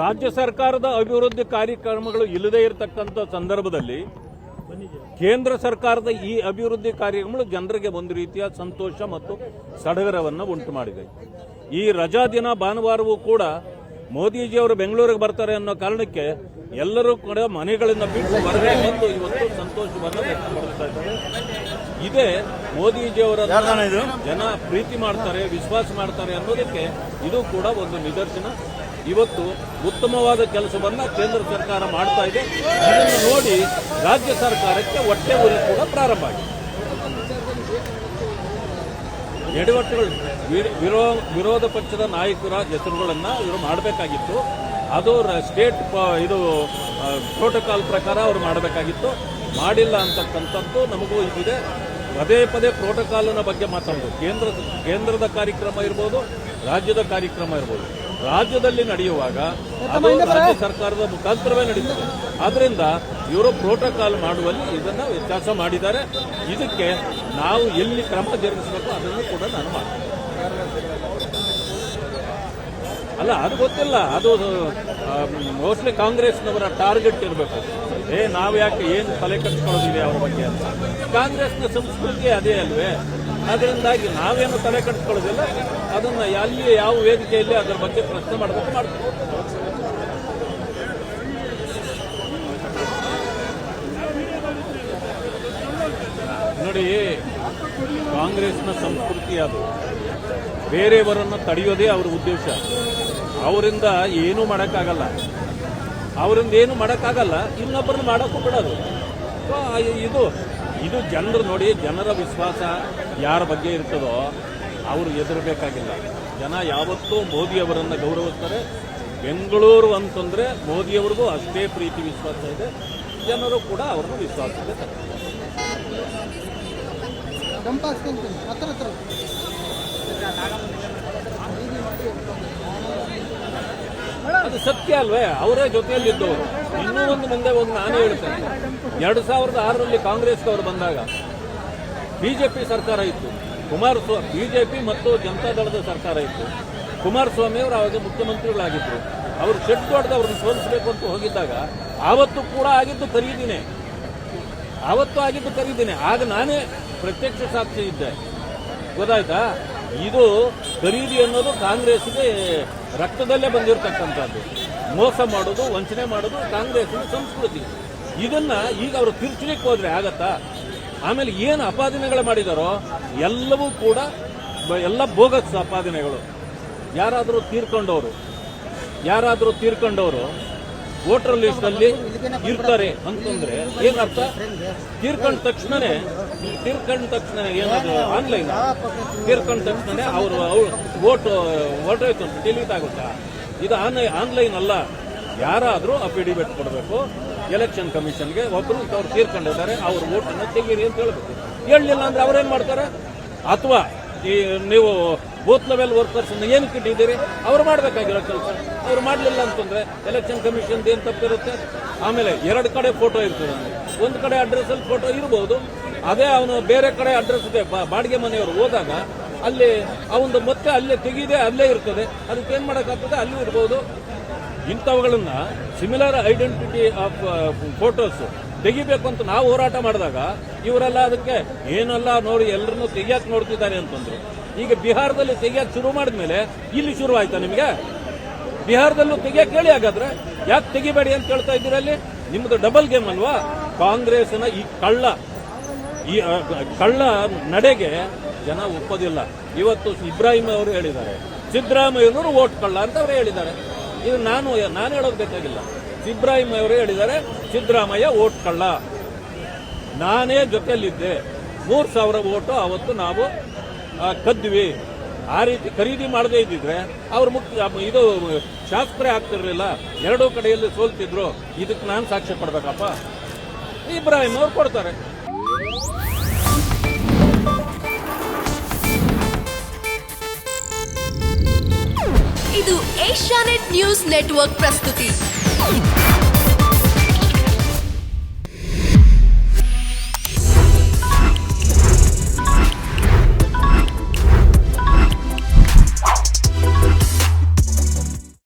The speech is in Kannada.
ರಾಜ್ಯ ಸರ್ಕಾರದ ಅಭಿವೃದ್ಧಿ ಕಾರ್ಯಕ್ರಮಗಳು ಇಲ್ಲದೇ ಇರತಕ್ಕಂಥ ಸಂದರ್ಭದಲ್ಲಿ ಕೇಂದ್ರ ಸರ್ಕಾರದ ಈ ಅಭಿವೃದ್ಧಿ ಕಾರ್ಯಕ್ರಮಗಳು ಜನರಿಗೆ ಒಂದು ರೀತಿಯ ಸಂತೋಷ ಮತ್ತು ಸಡಗರವನ್ನು ಉಂಟು ಮಾಡಿದೆ. ಈ ರಜಾ ದಿನ ಭಾನುವಾರವೂ ಕೂಡ ಮೋದಿಜಿಯವರು ಬೆಂಗಳೂರಿಗೆ ಬರ್ತಾರೆ ಅನ್ನೋ ಕಾರಣಕ್ಕೆ ಎಲ್ಲರೂ ಕೂಡ ಮನೆಗಳಿಂದ ಬಿಟ್ಟು ಹೊರಗೆ ಬಂದು ಇವತ್ತು ಸಂತೋಷವನ್ನು ವ್ಯಕ್ತಪಡಿಸ್ತಾ ಇದ್ದಾರೆ. ಇದೇ ಮೋದಿಜಿಯವರ ಜನ ಪ್ರೀತಿ ಮಾಡ್ತಾರೆ ವಿಶ್ವಾಸ ಮಾಡ್ತಾರೆ ಅನ್ನೋದಕ್ಕೆ ಇದು ಕೂಡ ಒಂದು ನಿದರ್ಶನ. ಇವತ್ತು ಉತ್ತಮವಾದ ಕೆಲಸವನ್ನು ಕೇಂದ್ರ ಸರ್ಕಾರ ಮಾಡ್ತಾ ಇದೆ. ಇದನ್ನು ನೋಡಿ ರಾಜ್ಯ ಸರ್ಕಾರಕ್ಕೆ ಹೊಟ್ಟೆ ಉರಿ ಕೂಡ ಪ್ರಾರಂಭ ಆಗಿದೆ. ಎಡವಟ್ಟುಗಳು ವಿರ- ವಿರೋ- ವಿರೋಧ ಪಕ್ಷದ ನಾಯಕರ ಹೆಸರುಗಳನ್ನು ಇವರು ಮಾಡಬೇಕಾಗಿತ್ತು. ಅದು ಸ್ಟೇಟ್ ಇದು ಪ್ರೋಟೋಕಾಲ್ ಪ್ರಕಾರ ಅವರು ಮಾಡಬೇಕಾಗಿತ್ತು. ಮಾಡಿಲ್ಲ ಅಂತಕ್ಕಂಥದ್ದು ನಮಗೂ ಇದಿದೆ ಪದೇ ಪದೇ ಪ್ರೋಟೋಕಾಲ್ನ ಬಗ್ಗೆ ಮಾತಾಡೋದು ಕೇಂದ್ರ ಕೇಂದ್ರದ ಕಾರ್ಯಕ್ರಮ ಇರ್ಬೋದು, ರಾಜ್ಯದ ಕಾರ್ಯಕ್ರಮ ಇರ್ಬೋದು. ರಾಜ್ಯದಲ್ಲಿ ನಡೆಯುವಾಗ ರಾಜ್ಯ ಸರ್ಕಾರದ ಮುಖಾಂತರವೇ ನಡೀತದೆ ಆದ್ರಿಂದ ಇವರು ಪ್ರೋಟೋಕಾಲ್ ಮಾಡುವಲ್ಲಿ ಇದನ್ನ ವ್ಯತ್ಯಾಸ ಮಾಡಿದ್ದಾರೆ. ಇದಕ್ಕೆ ನಾವು ಎಲ್ಲಿ ಕ್ರಮ ಜರುಗಿಸಬೇಕು ಅದನ್ನು ಕೂಡ ನಾನು ಮಾಡ್ತೀನಿ ಅಲ್ಲ ಅದು ಗೊತ್ತಿಲ್ಲ. ಅದು ಮೋಸ್ಟ್ಲಿ ಕಾಂಗ್ರೆಸ್ನವರ ಟಾರ್ಗೆಟ್ ಇರಬೇಕು. ಏ ನಾವು ಯಾಕೆ ಏನು ತಲೆ ಕಟ್ಕೊಳ್ಳೋದಿದೆ ಅವರ ಬಗ್ಗೆ ಅಂತ. ಕಾಂಗ್ರೆಸ್ನ ಸಂಸ್ಕೃತಿ ಅದೇ ಅಲ್ವೇ. ಅದರಿಂದಾಗಿ ನಾವೇನು ತಲೆ ಕಟ್ಕೊಳ್ಳೋದಿಲ್ಲ ಅದನ್ನ ಅಲ್ಲಿ ಯಾವ ವೇದಿಕೆಯಲ್ಲಿ ಅದರ ಬಗ್ಗೆ ಪ್ರಶ್ನೆ ಮಾಡಬೇಕು ಮಾಡ್ತೀವಿ. ನೋಡಿ, ಕಾಂಗ್ರೆಸ್ನ ಸಂಸ್ಕೃತಿ ಅದು. ಬೇರೆಯವರನ್ನು ತಡೆಯೋದೇ ಅವರ ಉದ್ದೇಶ. ಅವರಿಂದ ಏನೂ ಮಾಡೋಕ್ಕಾಗಲ್ಲ. ಅವರಿಂದ ಏನು ಮಾಡೋಕ್ಕಾಗಲ್ಲ. ಇನ್ನೊಬ್ಬರನ್ನು ಮಾಡೋಕ್ಕೂ ಬಿಡೋದು. ಸೊ, ಇದು ಇದು ಜನರು ನೋಡಿ ಜನರ ವಿಶ್ವಾಸ ಯಾರ ಬಗ್ಗೆ ಇರ್ತದೋ ಅವರು ಎದುರಬೇಕಾಗಿಲ್ಲ ಜನ ಯಾವತ್ತೂ ಮೋದಿಯವರನ್ನು ಗೌರವಿಸ್ತಾರೆ. ಬೆಂಗಳೂರು ಅಂತಂದರೆ ಮೋದಿಯವ್ರಿಗೂ ಅಷ್ಟೇ ಪ್ರೀತಿ ವಿಶ್ವಾಸ ಇದೆ. ಜನರು ಕೂಡ ಅವ್ರನ್ನ ವಿಶ್ವಾಸ ಇದೆ. ಅದು ಸತ್ಯ ಅಲ್ವೇ? ಅವರೇ ಜೊತೆಯಲ್ಲಿದ್ದವರು. ಇನ್ನೂ ಒಂದು ಮುಂದೆ ಒಂದು ನಾನು ಹೇಳ್ತೇನೆ. ಎರಡು ಸಾವಿರದ ಆರರಲ್ಲಿ ಕಾಂಗ್ರೆಸ್ನವರು ಬಂದಾಗ ಬಿಜೆಪಿ ಸರ್ಕಾರ ಇತ್ತು. ಕುಮಾರಸ್ವಾಮಿ ಬಿಜೆಪಿ ಮತ್ತು ಜನತಾದಳದ ಸರ್ಕಾರ ಇತ್ತು. ಕುಮಾರಸ್ವಾಮಿ ಅವರು ಆವಾಗ ಮುಖ್ಯಮಂತ್ರಿಗಳಾಗಿದ್ದರು ಅವರು ಶೆಡ್ ಅವ್ರನ್ನ ಸೋಲಿಸಬೇಕು ಅಂತ ಹೋಗಿದ್ದಾಗ ಆವತ್ತು ಕೂಡ ಆಗಿದ್ದು ಕರೀದಿನೇ ಆವತ್ತು ಆಗಿದ್ದು ಕರೀದಿನೇ ಆಗ ನಾನೇ ಪ್ರತ್ಯಕ್ಷ ಸಾಕ್ಷಿ ಇದ್ದೆ. ಗೊತ್ತಾಯ್ತಾ? ಇದು ಖರೀದಿ ಅನ್ನೋದು ಕಾಂಗ್ರೆಸ್ಗೆ ರಕ್ತದಲ್ಲೇ ಬಂದಿರತಕ್ಕಂಥದ್ದು. ಮೋಸ ಮಾಡೋದು, ವಂಚನೆ ಮಾಡೋದು ಕಾಂಗ್ರೆಸ್ನ ಸಂಸ್ಕೃತಿ. ಇದನ್ನ ಈಗ ಅವರು ತಿರ್ಚಲಿಕ್ಕೆ ಹೋದ್ರೆ ಆಗತ್ತಾ? ಆಮೇಲೆ ಏನು ಅಪಾದನೆಗಳು ಮಾಡಿದಾರೋ, ಎಲ್ಲವೂ ಕೂಡ ಎಲ್ಲ ಬೋಗಸ್ ಅಪಾದನೆಗಳು. ಯಾರಾದರೂ ತೀರ್ಕೊಂಡವರು ಯಾರಾದರೂ ತೀರ್ಕೊಂಡವರು ವೋಟರ್ ಲಿಸ್ಟ್ ಅಲ್ಲಿ ಇರ್ತಾರೆ ಅಂತಂದ್ರೆ ಏನರ್ಥ? ತೀರ್ಕೊಂಡ ತಕ್ಷಣನೇ, ತೀರ್ಕೊಂಡ ತಕ್ಷಣ ಏನದು ಆನ್ಲೈನ್ ತೀರ್ಕೊಂಡ ತಕ್ಷಣ ಅವರು ವೋಟ್ ವೋಟ್ ಅಂತ ಡಿಲೀಟ್ ಆಗುತ್ತಾ? ಇದು ಆನ್ಲೈನ್ ಅಲ್ಲ. ಯಾರಾದರೂ ಅಫಿಡವಿಟ್ ಕೊಡಬೇಕು. ಎಲೆಕ್ಷನ್ ಕಮಿಷನ್ಗೆ ಒಬ್ರು ಅವ್ರು ತೀರ್ಕೊಂಡಿದ್ದಾರೆ, ಅವ್ರ ವೋಟನ್ನು ತೆಗೀರಿ ಅಂತ ಹೇಳಬೇಕು. ಹೇಳಲಿಲ್ಲ ಅಂದ್ರೆ ಅವ್ರೇನ್ ಮಾಡ್ತಾರೆ? ಅಥವಾ ಈ ನೀವು ಬೂತ್ ಲೆವೆಲ್ ವರ್ಕರ್ಸ್ ಏನು ಇಟ್ಟಿದ್ದೀರಿ ಅವ್ರು ಮಾಡಬೇಕಾಗಿರೋ ಕೆಲಸ. ಅವ್ರು ಮಾಡಲಿಲ್ಲ ಅಂತಂದ್ರೆ ಎಲೆಕ್ಷನ್ ಕಮಿಷನ್ ಏನು ತಪ್ಪಿರುತ್ತೆ? ಆಮೇಲೆ ಎರಡು ಕಡೆ ಫೋಟೋ ಇರ್ತದೆ ಒಂದು ಕಡೆ ಅಡ್ರೆಸ್ ಅಲ್ಲಿ ಫೋಟೋ ಇರಬಹುದು ಅದೇ ಅವನು ಬೇರೆ ಕಡೆ ಅಡ್ರೆಸ್ ಇದೆ ಬಾಡಿಗೆ ಮನೆಯವರು ಹೋದಾಗ ಅಲ್ಲಿ ಅವನು ಮತ್ತೆ ಅಲ್ಲೇ ತೆಗಿದೆ ಅಲ್ಲೇ ಇರ್ತದೆ. ಅದಕ್ಕೆ ಏನ್ ಮಾಡೋಕ್ಕಾಗ್ತದೆ? ಅಲ್ಲೂ ಇರ್ಬೋದು. ಇಂಥವುಗಳನ್ನ ಸಿಮಿಲರ್ ಐಡೆಂಟಿಟಿ ಆಫ್ ಫೋಟೋಸ್ ತೆಗಿಬೇಕು ಅಂತ ನಾವು ಹೋರಾಟ ಮಾಡಿದಾಗ ಇವರೆಲ್ಲ ಅದಕ್ಕೆ ಏನಲ್ಲ ನೋಡಿ ಎಲ್ಲರನ್ನೂ ತೆಗಿಯಕ್ ನೋಡ್ತಿದ್ದಾರೆ ಅಂತಂದ್ರು. ಈಗ ಬಿಹಾರದಲ್ಲಿ ತೆಗಿಯಕ್ ಶುರು ಮಾಡಿದ್ಮೇಲೆ ಇಲ್ಲಿ ಶುರು ಆಯ್ತಾ ನಿಮಗೆ? ಬಿಹಾರದಲ್ಲೂ ತೆಗಿಯಕ್ ಹೇಳಿ ಹಾಗಾದ್ರೆ? ಯಾಕೆ ತೆಗಿಬೇಡಿ ಅಂತ ಕೇಳ್ತಾ ಇದ್ದೀರ ಅಲ್ಲಿ? ನಿಮ್ದು ಡಬಲ್ ಗೇಮ್ ಅಲ್ವಾ? ಕಾಂಗ್ರೆಸ್ನ ಈ ಕಳ್ಳ ಈ ಕಳ್ಳ ನಡೆಗೆ ಜನ ಒಪ್ಪೋದಿಲ್ಲ. ಇವತ್ತು ಇಬ್ರಾಹಿಂ ಅವರು ಹೇಳಿದ್ದಾರೆ. ಸಿದ್ದರಾಮಯ್ಯನವರು ಓಟ್ ಕಳ್ಳ ಅಂತ ಅವರು ಹೇಳಿದ್ದಾರೆ. ಇದು ನಾನು ನಾನು ಹೇಳೋದು ಬೇಕಾಗಿಲ್ಲ. ಇಬ್ರಾಹಿಂ ಅವರು ಹೇಳಿದ್ದಾರೆ, ಸಿದ್ದರಾಮಯ್ಯ ಓಟ್ ಕಳ್ಳ. ನಾನೇ ಜೊತೆಯಲ್ಲಿದ್ದೆ. ಮೂರು ಸಾವಿರ ಓಟು ಅವತ್ತು ನಾವು ಕದ್ವಿ ಆ ರೀತಿ ಖರೀದಿ ಮಾಡದೇ ಇದ್ದಿದ್ರೆ ಅವ್ರ ಮುಖ್ಯ ಇದು ಶಾಸ್ತ್ರ ಆಗ್ತಿರ್ಲಿಲ್ಲ. ಎರಡೂ ಕಡೆಯಲ್ಲಿ ಸೋಲ್ತಿದ್ರು. ಇದಕ್ಕೆ ನಾನು ಸಾಕ್ಷ್ಯ ಪಡ್ಬೇಕಪ್ಪ ಇಬ್ರಾಹಿಂ ಅವ್ರು ಕೊಡ್ತಾರೆ. ಇದು ಏಷ್ಯಾನೆಟ್ ನ್ಯೂಸ್ ನೆಟ್ವರ್ಕ್ ಪ್ರಸ್ತುತಿ.